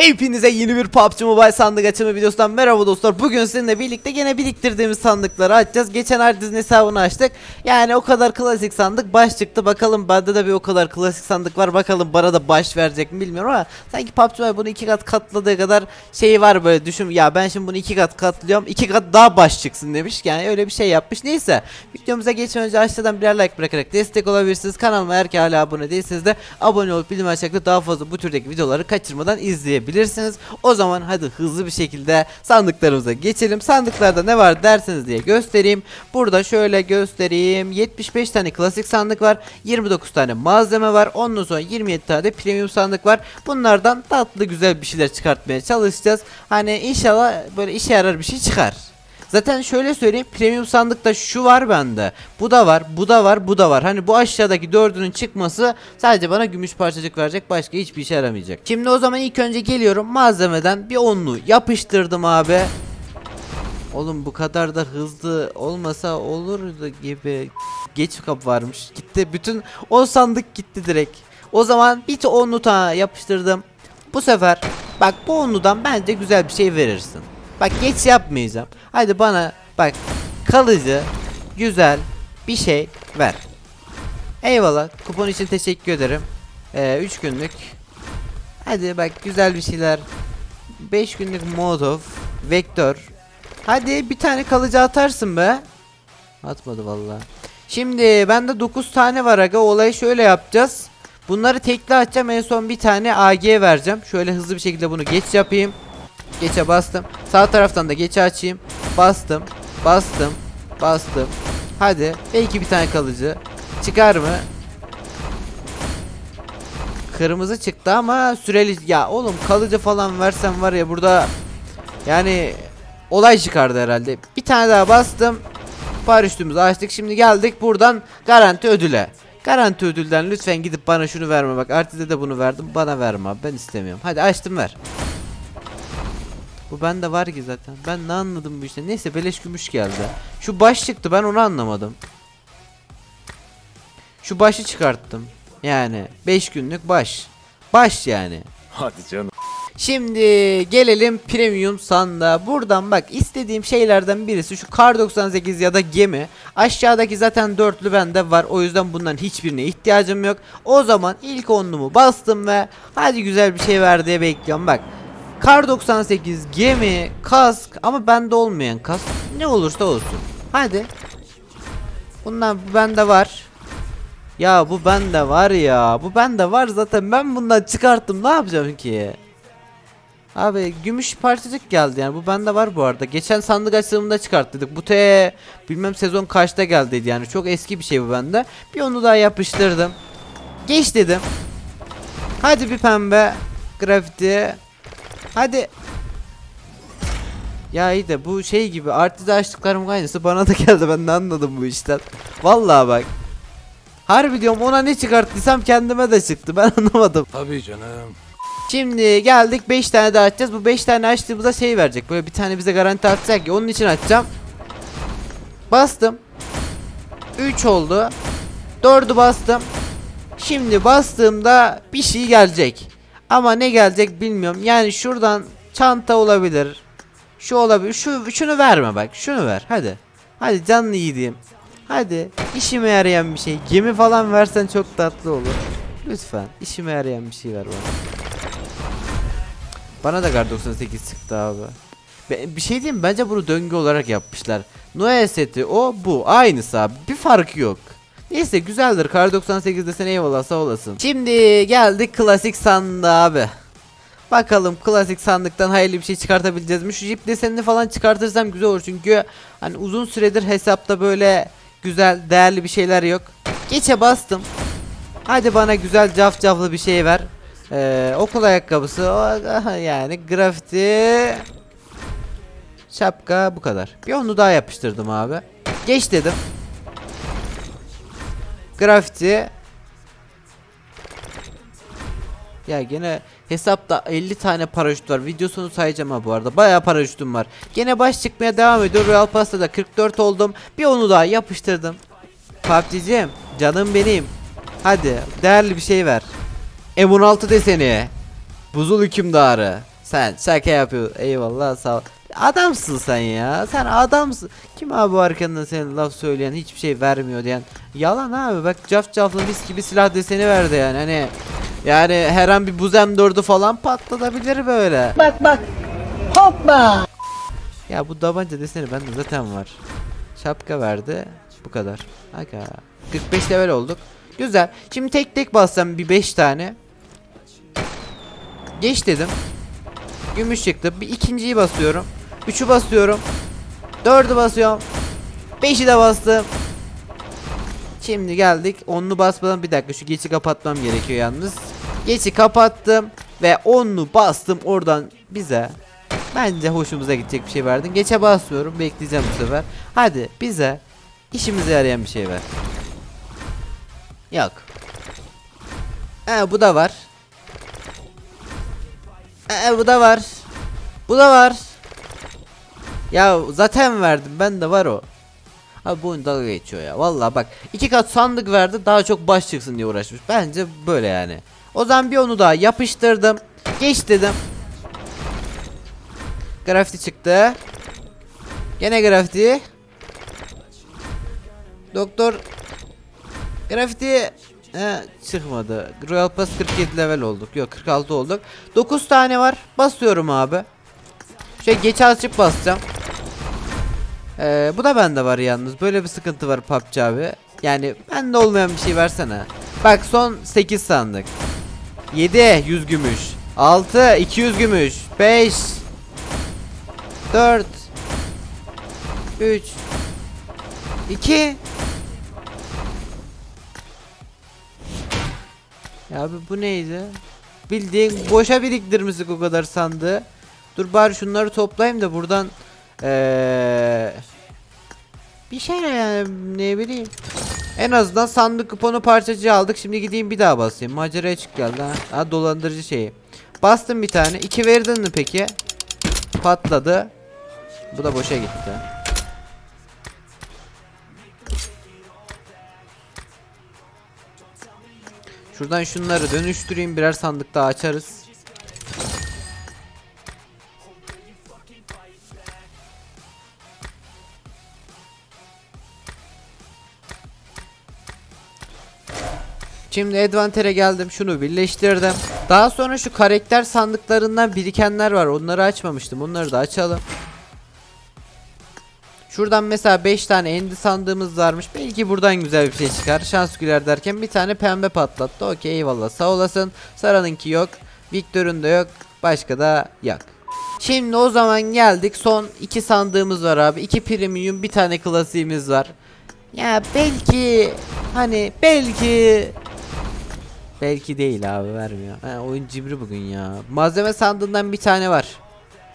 Hepinize yeni bir PUBG Mobile sandık açımı videosundan merhaba dostlar. Bugün sizinle birlikte gene biriktirdiğimiz sandıkları açacağız. Geçen Ardiz'in hesabını açtık. Yani o kadar klasik sandık baş çıktı. Bakalım bende de bir o kadar klasik sandık var. Bakalım bana da baş verecek mi bilmiyorum ama sanki PUBG Mobile bunu iki kat katladığı kadar şey var böyle düşün. Ya ben şimdi bunu iki kat katlıyorum. iki kat daha baş çıksın demiş. Yani öyle bir şey yapmış. Neyse videomuza geçmeden önce aşağıdan birer like bırakarak destek olabilirsiniz. Kanalıma eğer ki hala abone değilseniz de abone olup bildirim açarak daha fazla bu türdeki videoları kaçırmadan izleyebilirsiniz. O zaman hadi hızlı bir şekilde sandıklarımıza geçelim. Sandıklarda ne var derseniz diye göstereyim. Burada şöyle göstereyim. 75 tane klasik sandık var. 29 tane malzeme var. Ondan sonra 27 tane de premium sandık var. Bunlardan tatlı güzel bir şeyler çıkartmaya çalışacağız. Hani inşallah böyle işe yarar bir şey çıkar. Zaten şöyle söyleyeyim premium sandıkta şu var bende. Bu da var, bu da var, bu da var. Hani bu aşağıdaki dördünün çıkması sadece bana gümüş parçacık verecek başka hiçbir işe yaramayacak. Şimdi o zaman ilk önce geliyorum malzemeden bir onlu yapıştırdım abi. Oğlum bu kadar da hızlı olmasa olurdu gibi. Geç kap varmış. Gitti bütün 10 sandık gitti direkt. O zaman bir onlu tane yapıştırdım. Bu sefer bak bu onludan bence güzel bir şey verirsin. Bak geç yapmayacağım. Hadi bana bak kalıcı güzel bir şey ver. Eyvallah. Kupon için teşekkür ederim. 3 günlük. Hadi bak güzel bir şeyler. 5 günlük Molotov, Vektör. Hadi bir tane kalıcı atarsın be. Atmadı vallahi. Şimdi bende 9 tane var aga. Olayı şöyle yapacağız. Bunları tekli atacağım. En son bir tane AG vereceğim. Şöyle hızlı bir şekilde bunu geç yapayım. Geçe bastım. Sağ taraftan da geçe açayım. Bastım. Bastım. Bastım. Hadi. Belki bir tane kalıcı. Çıkar mı? Kırmızı çıktı ama süreli ya oğlum kalıcı falan versen var ya burada yani olay çıkardı herhalde. Bir tane daha bastım. Paraşütümüzü açtık. Şimdi geldik buradan garanti ödüle. Garanti ödülden lütfen gidip bana şunu verme bak. Artide de bunu verdim. Bana verme. Ben istemiyorum. Hadi açtım ver. Bu bende var ki zaten. Ben ne anladım bu işte. Neyse beleş gümüş geldi. Şu baş çıktı ben onu anlamadım. Şu başı çıkarttım. Yani 5 günlük baş. Baş yani. Hadi canım. Şimdi gelelim premium sandığa. Buradan bak istediğim şeylerden birisi şu kar 98 ya da gemi. Aşağıdaki zaten dörtlü bende var. O yüzden bundan hiçbirine ihtiyacım yok. O zaman ilk onlumu bastım ve hadi güzel bir şey ver diye bekliyorum. Bak kar 98 gemi kask ama bende olmayan kask ne olursa olsun. Hadi. Bundan bu bende var. Ya bu bende var ya. Bu bende var zaten. Ben bundan çıkarttım. Ne yapacağım ki? Abi gümüş parçacık geldi yani bu bende var bu arada. Geçen sandık açılımında çıkarttıydık. Bu te bilmem sezon kaçta geldiydi yani. Çok eski bir şey bu bende. Bir onu daha yapıştırdım. Geç dedim. Hadi bir pembe grafiti. Hadi. Ya iyi de bu şey gibi artide açtıklarım aynısı bana da geldi ben de anladım bu işten. Vallahi bak. Harbi diyorum ona ne çıkarttıysam kendime de çıktı ben anlamadım. Tabii canım. Şimdi geldik 5 tane daha açacağız. Bu 5 tane açtığımızda şey verecek. Böyle bir tane bize garanti atacak ki onun için açacağım. Bastım. 3 oldu. 4'ü bastım. Şimdi bastığımda bir şey gelecek. Ama ne gelecek bilmiyorum. Yani şuradan çanta olabilir. Şu olabilir. Şu şunu verme bak. Şunu ver. Hadi. Hadi canlı yediğim. Hadi. işime yarayan bir şey. Gemi falan versen çok tatlı olur. Lütfen. işime yarayan bir şey ver bana. Bana da Gar 98 çıktı abi. Bir şey diyeyim? Bence bunu döngü olarak yapmışlar. Noel seti o bu. Aynısı abi. Bir farkı yok. Neyse güzeldir. Kar 98'de sen eyvallah sağ olasın. Şimdi geldik klasik sandığa abi. Bakalım klasik sandıktan hayırlı bir şey çıkartabileceğiz mi? Şu jip desenini falan çıkartırsam güzel olur çünkü hani uzun süredir hesapta böyle güzel değerli bir şeyler yok. Geçe bastım. Hadi bana güzel cafcaflı bir şey ver. Ee, okul ayakkabısı yani grafiti şapka bu kadar. Bir onu daha yapıştırdım abi. Geç dedim. Grafiti Ya gene hesapta 50 tane paraşüt var. Video sonu sayacağım ha bu arada. Bayağı paraşütüm var. Gene baş çıkmaya devam ediyor. Royal Pass'ta da 44 oldum. Bir onu daha yapıştırdım. PUBG'cim canım benim. Hadi değerli bir şey ver. M16 deseni. Buzul hükümdarı. Sen şaka yapıyorsun. Eyvallah sağ ol. Adamsın sen ya. Sen adamsın. Kim abi bu arkandan senin laf söyleyen hiçbir şey vermiyor diyen. Yalan abi bak caf caflı mis gibi silah deseni verdi yani hani. Yani her an bir buzem dördü falan patlatabilir böyle. Bak bak. Hoppa. Ya bu tabanca deseni bende zaten var. Şapka verdi. Bu kadar. Aga. 45 level olduk. Güzel. Şimdi tek tek bassam bir 5 tane. Geç dedim. Gümüş çıktı. Bir ikinciyi basıyorum. Üçü basıyorum. Dördü basıyorum. Beşi de bastım. Şimdi geldik. Onlu basmadan bir dakika şu geçi kapatmam gerekiyor yalnız. Geçi kapattım ve onlu bastım oradan bize Bence hoşumuza gidecek bir şey verdin. Geçe basmıyorum. Bekleyeceğim bu sefer. Hadi bize işimize yarayan bir şey ver. Yok. Ee, bu da var. Ee, bu da var. Bu da var. Ya zaten verdim. Ben de var o. Abi bu oyun dalga geçiyor ya. Vallahi bak iki kat sandık verdi daha çok baş çıksın diye uğraşmış. Bence böyle yani. O zaman bir onu daha yapıştırdım. Geç dedim. Grafiti çıktı. Gene grafiti. Doktor Grafiti He, çıkmadı. Royal Pass 47 level olduk. Yok 46 olduk. 9 tane var. Basıyorum abi. Şey geç açıp basacağım. Ee, bu da bende var yalnız. Böyle bir sıkıntı var PUBG abi. Yani bende olmayan bir şey versene. Bak son 8 sandık. 7 100 gümüş. 6 200 gümüş. 5 4 3 2 Ya abi bu neydi? Bildiğin boşa biriktirmişik o kadar sandığı. Dur bari şunları toplayayım da buradan ee, bir şey yani ne bileyim. En azından sandık kuponu parçacığı aldık. Şimdi gideyim bir daha basayım. Maceraya çık geldi ha. ha dolandırıcı şeyi. Bastım bir tane. İki verdin mi peki? Patladı. Bu da boşa gitti. Şuradan şunları dönüştüreyim birer sandık daha açarız. Şimdi Advanter'e geldim şunu birleştirdim. Daha sonra şu karakter sandıklarından birikenler var onları açmamıştım onları da açalım. Şuradan mesela 5 tane endi sandığımız varmış. Belki buradan güzel bir şey çıkar. Şans güler derken bir tane pembe patlattı. Okey eyvallah sağ olasın. Sara'nınki yok. Victor'un da yok. Başka da yok. Şimdi o zaman geldik. Son iki sandığımız var abi. iki premium bir tane klasiğimiz var. Ya belki hani belki belki değil abi vermiyor. Ha, oyun cibri bugün ya. Malzeme sandığından bir tane var.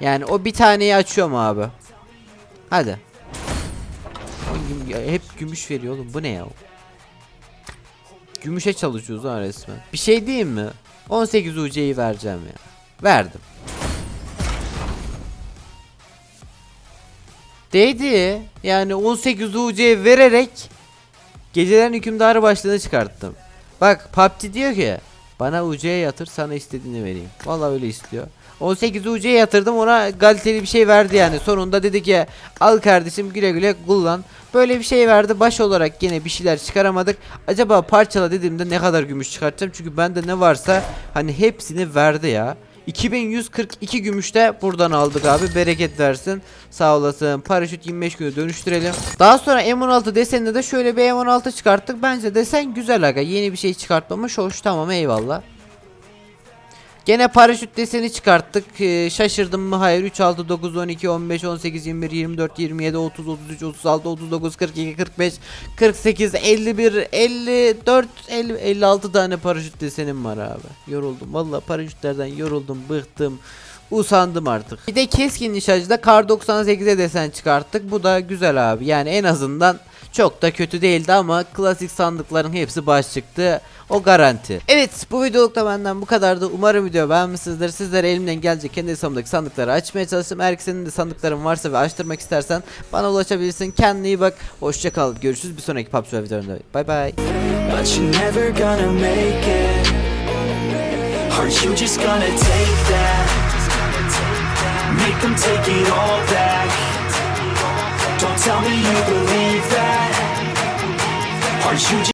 Yani o bir taneyi açıyorum abi. Hadi. Hep gümüş veriyor oğlum bu ne ya? Gümüşe çalışıyoruz ha resmen. Bir şey diyeyim mi? 18 UC'yi vereceğim ya. Verdim. Değdi. Yani 18 UC vererek gecelerin hükümdarı başlığını çıkarttım. Bak PUBG diyor ki bana UC'ye yatır sana istediğini vereyim. Vallahi öyle istiyor. 18 UC'ye yatırdım ona kaliteli bir şey verdi yani. Sonunda dedi ki al kardeşim güle güle kullan. Böyle bir şey verdi. Baş olarak yine bir şeyler çıkaramadık. Acaba parçala dediğimde ne kadar gümüş çıkartacağım? Çünkü bende ne varsa hani hepsini verdi ya. 2142 gümüş de buradan aldık abi. Bereket versin. Sağ olasın. Paraşüt 25 günü dönüştürelim. Daha sonra M16 deseninde de şöyle bir M16 çıkarttık. Bence desen güzel aga. Yeni bir şey çıkartmamış. Hoş tamam eyvallah. Gene paraşüt deseni çıkarttık. Ee, şaşırdım mı? Hayır. 3, 6, 9, 12, 15, 18, 21, 24, 27, 30, 33, 36, 39, 42, 45, 48, 51, 54, 50, 56 tane paraşüt desenim var abi. Yoruldum. Valla paraşütlerden yoruldum, bıktım. Usandım artık. Bir de keskin nişancıda kar 98'e desen çıkarttık. Bu da güzel abi. Yani en azından çok da kötü değildi ama klasik sandıkların hepsi baş çıktı. O garanti. Evet bu videoluk da benden bu kadardı. Umarım video beğenmişsinizdir. Sizlere elimden gelecek kendi hesabımdaki sandıkları açmaya çalıştım. Eğer ki senin de sandıkların varsa ve açtırmak istersen bana ulaşabilirsin. Kendine iyi bak. Hoşça kal. Görüşürüz bir sonraki PUBG videolarında. Bay bay. But you're never gonna make it Are you just gonna take that? them take it all back. Don't tell me you believe that. Are you